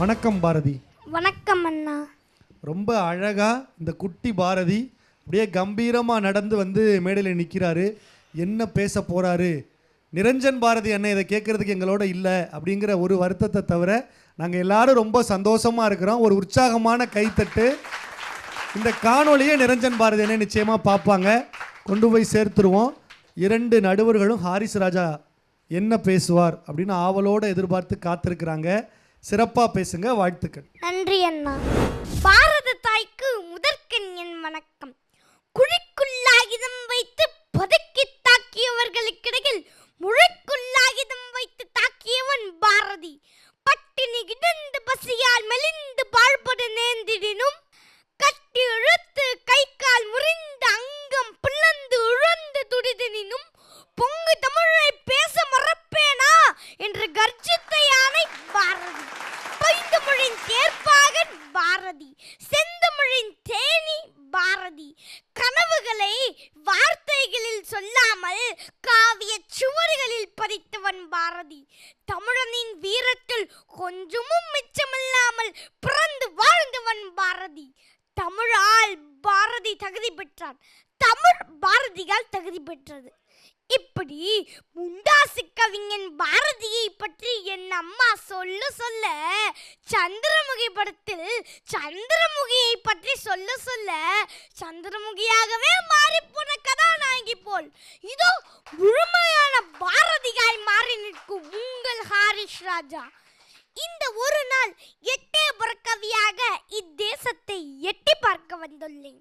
வணக்கம் பாரதி. வணக்கம் அண்ணா. ரொம்ப அழகா இந்த குட்டி பாரதி அப்படியே கம்பீரமா நடந்து வந்து மேடையில் நிற்கிறாரு என்ன பேச போறாரு? நிரஞ்சன் பாரதி அண்ணன் இதை கேட்கறதுக்கு எங்களோட இல்லை அப்படிங்கிற ஒரு வருத்தத்தை தவிர நாங்கள் எல்லாரும் ரொம்ப சந்தோஷமா இருக்கிறோம். ஒரு உற்சாகமான கைத்தட்டு. இந்த காணொளியை நிரஞ்சன் பாரதி அண்ணன் நிச்சயமா பார்ப்பாங்க. கொண்டு போய் சேர்த்துருவோம். இரண்டு நடுவர்களும் ஹாரிஸ் ராஜா என்ன பேசுவார் அப்படின்னு ஆவலோட எதிர்பார்த்து காத்திருக்கிறாங்க. சிறப்பாக பேசுங்க வாழ்த்துக்கள். நன்றி அண்ணா. பாரதி. தமிழால் பாரதி தகுதி பெற்றார் தமிழ் பாரதியால் தகுதி பெற்றது. இப்படி முண்டாசு கவிஞன் பாரதியை பற்றி என் அம்மா சொல்ல சொல்ல சந்திரமுகி படத்தில் சந்திரமுகியை பற்றி சொல்ல சொல்ல சந்திரமுகியாகவே மாறிப்போன கதாநாயகி போல். இதோ முழுமையான பாரதியாய் மாறி நிற்கும் உங்கள் ஹாரிஷ் ராஜா. இந்த ஒரு நாள் எட்டே புறக்கவியாக இத்தேசத்தை எட்டி பார்க்க வந்துள்ளேன்.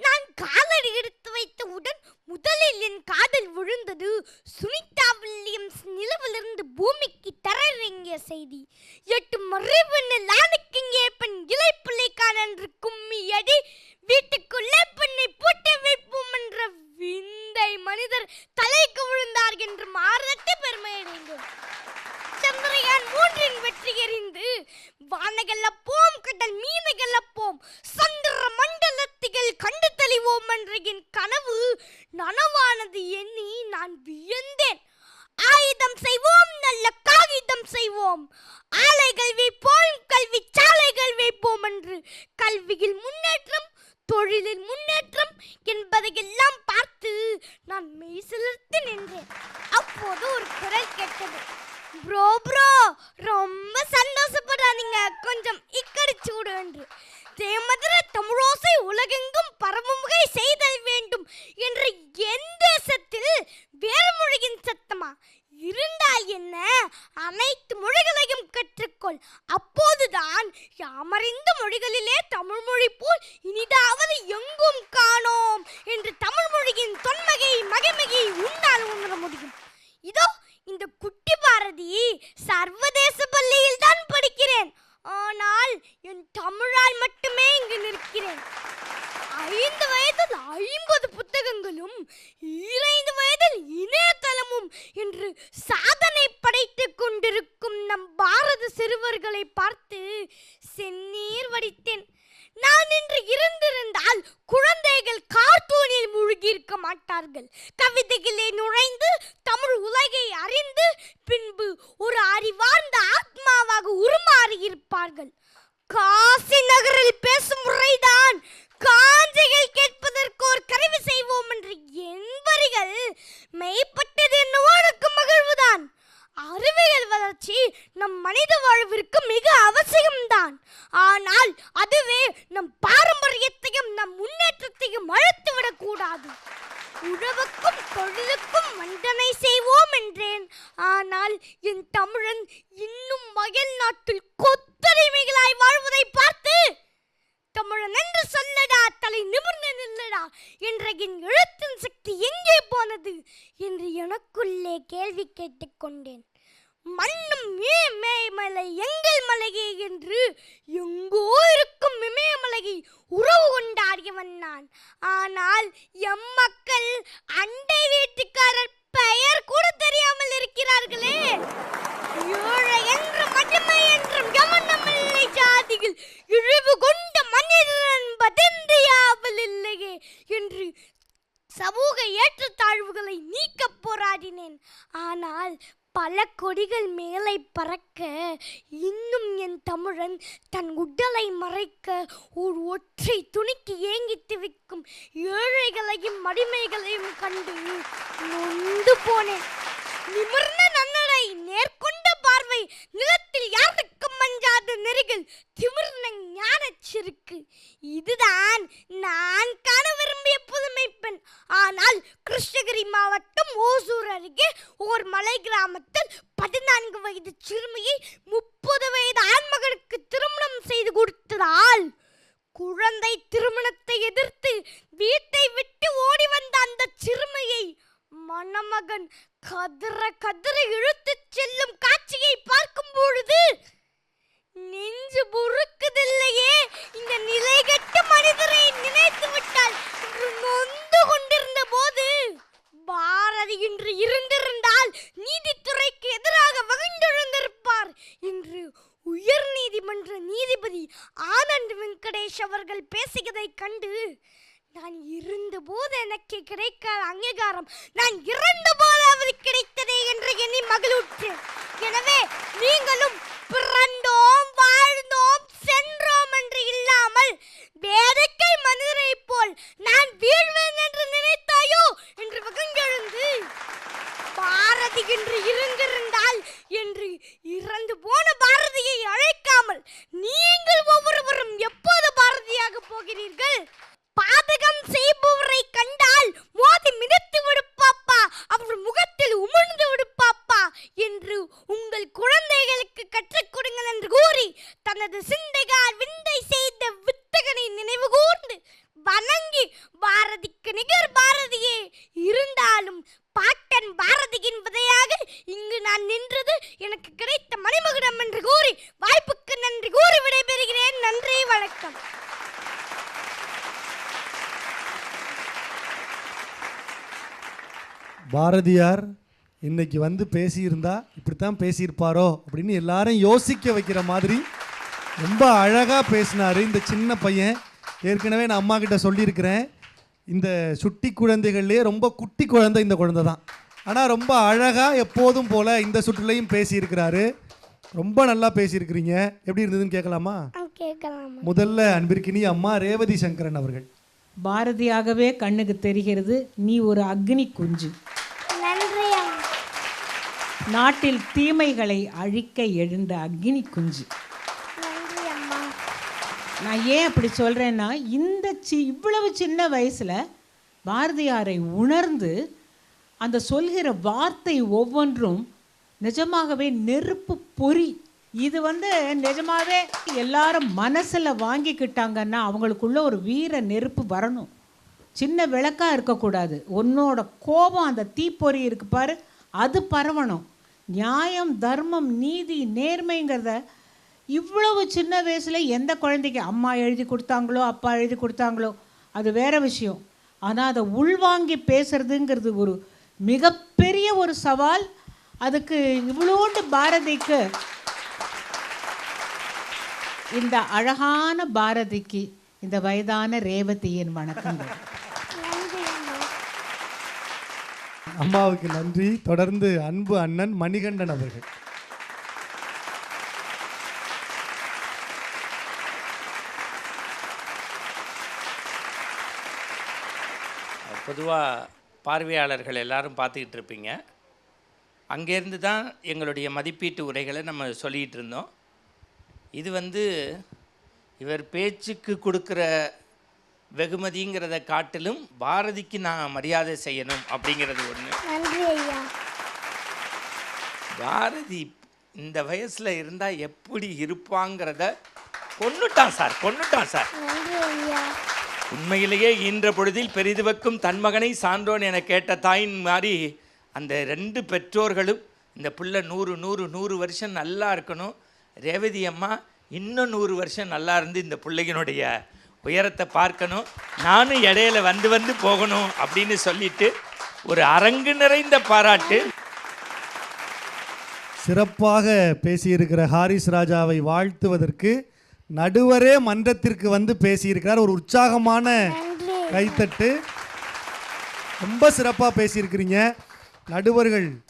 நான் காலடி எடுத்து வைத்தவுடன் முதலில் என் காதல் விழுந்தது சுனிதா வில்லியம்ஸ் நிலவிலிருந்து பூமிக்கு தரறங்கிய செய்தி. எட்டு மறைவுன்னு லானுக்கிங்கே பெண் இலைப்பிள்ளைக்கான என்று கும்மியடி வீட்டுக்குள்ளே பெண்ணை பூட்டி வைப்போம் என்ற விந்தை மனிதர் தலைக்கு விழுந்தார் என்று மாறட்டு பெருமையடைந்தோம் சந்திரயான் மூன்றின் போம் கடல் மீனகல்லப்போம் சந்திர மண்டலத்திகள் கண்டு தெளிவோம் என்ற என் கனவு நனவானது எண்ணி நான் வியந்தேன். ஆயுதம் செய்வோம் நல்ல காகிதம் செய்வோம். ஆலைகள் வைப்போம் கல்வி சாலைகள் வைப்போம் என்று கல்வியில் முன்னேற்றம் தொழிலில் முன்னேற்றம் என்பதையெல்லாம் பார்த்து நான் மெய்சிலிர்த்து நின்றேன். அப்போது ஒரு குரல் கேட்டது. ப்ரோ ப்ரோ ரொம்ப சந்தோஷப்படாதீங்க. கொஞ்சம் இக்கடிச்சு விடு என்று. தேமதுர தமிழோசை உலகெங்கும் பரவுமுகை செய்தல் வேண்டும் என்று என் தேசத்தில் வேறு மொழியின் சத்தமா? இருந்தால் என்ன? அனைத்து மொழிகளையும் கற்றுக்கொள். அப்போதுதான் யாமறிந்த மொழிகளிலே தமிழ் மொழி போல் இனிதாவது எங்கும் காணோம் என்று தமிழ் மொழியின் தொன்மகை மகிமையை உன்னால் உணர முடியும். இதோ இந்த குட்டி சிறுவர்களை பார்த்து செந்நீர் வடித்தேன். நான் இன்று இருந்திருந்தால் குழந்தைகள் கார்ட்டூனில் மூழ்கியிருக்க மாட்டார்கள். கவிதைகளே நுழைந்து தமிழ் உலகை அறிந்து பின்பு ஒரு அறிவார்ந்த ஆத்மாவாக உருமாறி இருப்பார்கள் காசி நகரில் பேசும் முறைதான். உழவுக்கும் பொருளுக்கும் வந்தனை செய்வோம் என்றேன். ஆனால் என் தமிழன் இன்னும் மயல் நாட்டில் கொத்தடிமைகளாய் வாழ்வதை பார்த்து தமிழன் என்று சொல்லடா தலை நிமிர்ந்து நில்லடா என்ற என் எழுத்தின் சக்தி எங்கே போனது? என்று எனக்குள்ளே கேள்வி கேட்டுக்கொண்டேன் மண்ணும் இமயமலை எங்கள் மலையே என்று எங்கோ இருக்கும் இமயமலையை உறவு கொண்டாடியவன் நான். ஆனால் எம் மக்கள் அண்டை வீட்டுக்காரர் பெயர் கூட தெரியாமல் இருக்கிறார்களே. ஏழை என்றும் மகிமை என்றும் யமனமில்லை ஜாதியில். இழிவு கொண்ட மனிதர் என்பதென்றியாவல் இல்லையே என்று சமூக ஏற்றத்தாழ்வுகளை நீக்க போராடினேன். ஆனால் பல கொடிகள் மேலே பறக்க இன்னும் என் தமிழன் தன் உடலை மறைக்க ஒரு ஒற்றை துணிக்கு ஏங்கி திவிக்கும் ஏழைகளையும் அடிமைகளையும் கண்டு நொந்து போனேன். நிமிர்ந்த நன்னடை நேர்கொண்ட பார்வை நிலத்தில் நெருகில் திமிர்ந்த ஞானச் சிறுக்கு இதுதான் நான் காண விரும்பிய புதுமை பெண். ஆனால் கிருஷ்ணகிரி மாவட்டம் ஓசூர் அருகே ஓர் மலை கிராமத்தில் பதினான்கு வயது சிறுமியை முப்பது வயது ஆண்மகனுக்கு திருமணம் செய்து கொடுத்ததால் குழந்தை திருமணத்தை எதிர்த்து வீட்டை விட்டு ஓடி வந்த அந்த சிறுமியை மணமகன் கதிர கதிர இழுத்துச் செல்லும் காட்சியை பார்க்கும் பொழுது நெஞ்சு பொறுக்குதில்லையே இந்த நிலைகட்ட மனிதரை நினைத்து விட்டால் என்று நொந்து கொண்டிருந்த போது பாரதி இன்று இருந்திருந்தால் நீதித்துறைக்கு எதிராக வகிழ்ந்தெழுந்திருப்பார் என்று உயர் நீதிமன்ற நீதிபதி ஆனந்த் வெங்கடேஷ் அவர்கள் பேசியதை கண்டு நான் இருந்தபோது எனக்கு கிடைக்காத அங்கீகாரம். நான் இறந்த போதாவது கிடைத்ததே என்று எண்ணி மகிழ்வுற்றேன். எனவே நீங்களும் பிறந்தோம் வாழ்ந்தோம் சென்றோம் என்று இல்லாமல் வேதக்கை மனிதரைப் போல் நான் வீழ்வேன் பாரதியார் இன்னைக்கு வந்து பேசியிருந்தா இப்படித்தான் பேசியிருப்பாரோ அப்படின்னு எல்லாரும் யோசிக்க வைக்கிற மாதிரி ரொம்ப அழகாக பேசினார் இந்த சின்ன பையன். ஏற்கனவே நான் அம்மா கிட்ட சொல்லியிருக்கிறேன். இந்த சுட்டி குழந்தைகள்லேயே ரொம்ப குட்டி குழந்தை இந்த குழந்தை தான். ஆனால் ரொம்ப அழகாக எப்போதும் போல் இந்த சுற்றுலையும் பேசியிருக்கிறாரு. ரொம்ப நல்லா பேசியிருக்கிறீங்க. எப்படி இருந்ததுன்னு கேட்கலாமா? கேட்கலாமா? முதல்ல அன்பிற்கினி அம்மா ரேவதி சங்கரன் அவர்கள். பாரதியாகவே கண்ணுக்கு தெரிகிறது நீ ஒரு அக்னி குஞ்சு. நாட்டில் தீமைகளை அழிக்க எழுந்த அக்னி குஞ்சு. நான் ஏன் அப்படி சொல்கிறேன்னா இந்த சி இவ்வளவு சின்ன வயசில் பாரதியாரை உணர்ந்து அந்த சொல்கிற வார்த்தை ஒவ்வொன்றும் நிஜமாகவே நெருப்பு பொறி. இது வந்து நிஜமாவே எல்லாரும் மனசில் வாங்கிக்கிட்டாங்கன்னா அவங்களுக்குள்ள ஒரு வீர நெருப்பு வரணும். சின்ன விளக்கா இருக்கக்கூடாது. உன்னோட கோபம் அந்த தீப்பொறி இருக்கு பாரு அது பரவணும். நியாயம் தர்மம் நீதி நேர்மைங்கிறத இவ்வளவு சின்ன வயசில் எந்த குழந்தைக்கு அம்மா எழுதி கொடுத்தாங்களோ அப்பா எழுதி கொடுத்தாங்களோ அது வேற விஷயம். ஆனால் அதை உள்வாங்கி பேசுறதுங்கிறது ஒரு மிகப்பெரிய ஒரு சவால். அதுக்கு இவ்வளோண்டு பாரதிக்கு இந்த அழகான பாரதிக்கு இந்த வயதான ரேவதியின் வணக்கங்கள் நன்றி அம்மா அம்மாவுக்கு நன்றி. தொடர்ந்து அன்பு அண்ணன் மணிகண்டன் அவர்கள். பொதுவாக பார்வையாளர்கள் எல்லாரும் பார்த்துக்கிட்டு இருப்பீங்க. அங்கேருந்து தான் எங்களுடைய மதிப்பீட்டு உரைகளை நம்ம சொல்லிகிட்டு இருந்தோம். இது வந்து இவர் பேச்சுக்கு கொடுக்குற வெகுமதிங்கிறத காட்டிலும் பாரதிக்கு நான் மரியாதை செய்யணும் அப்படிங்கிறது ஒன்று பாரதி இந்த வயசில் இருந்தால் எப்படி இருப்பாங்கிறத கொன்னுட்டான் சார் கொன்னுட்டான் சார். உண்மையிலேயே ஈன்ற பொழுதில் பெரிதுவக்கும் தன் மகனை சான்றோன் என கேட்ட தாயின் மாதிரி அந்த ரெண்டு பெற்றோர்களும் இந்த புள்ள நூறு நூறு நூறு வருஷம் நல்லா இருக்கணும். ரேவதி அம்மா இன்னும் நூறு வருஷம் நல்லா இருந்து இந்த பிள்ளைகளுடைய உயரத்தை பார்க்கணும். நானும் இடையில வந்து வந்து போகணும் அப்படின்னு சொல்லிட்டு ஒரு அரங்கு நிறைந்த பாராட்டு. சிறப்பாக பேசியிருக்கிற ஹாரிஸ் ராஜாவை வாழ்த்துவதற்கு நடுவரே மன்றத்திற்கு வந்து பேசியிருக்கிறார். ஒரு உற்சாகமான கைத்தட்டு. ரொம்ப சிறப்பாக பேசியிருக்கிறீங்க. நடுவர்கள்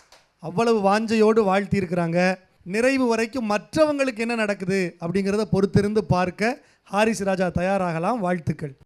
அவ்வளவு வாஞ்சையோடு வாழ்த்தியிருக்கிறாங்க. நிறைவு வரைக்கும் மற்றவங்களுக்கு என்ன நடக்குது அப்படிங்கிறத பொறுத்திருந்து பார்க்க ஹாரிஸ் ராஜா தயாராகலாம். வாழ்த்துக்கள்.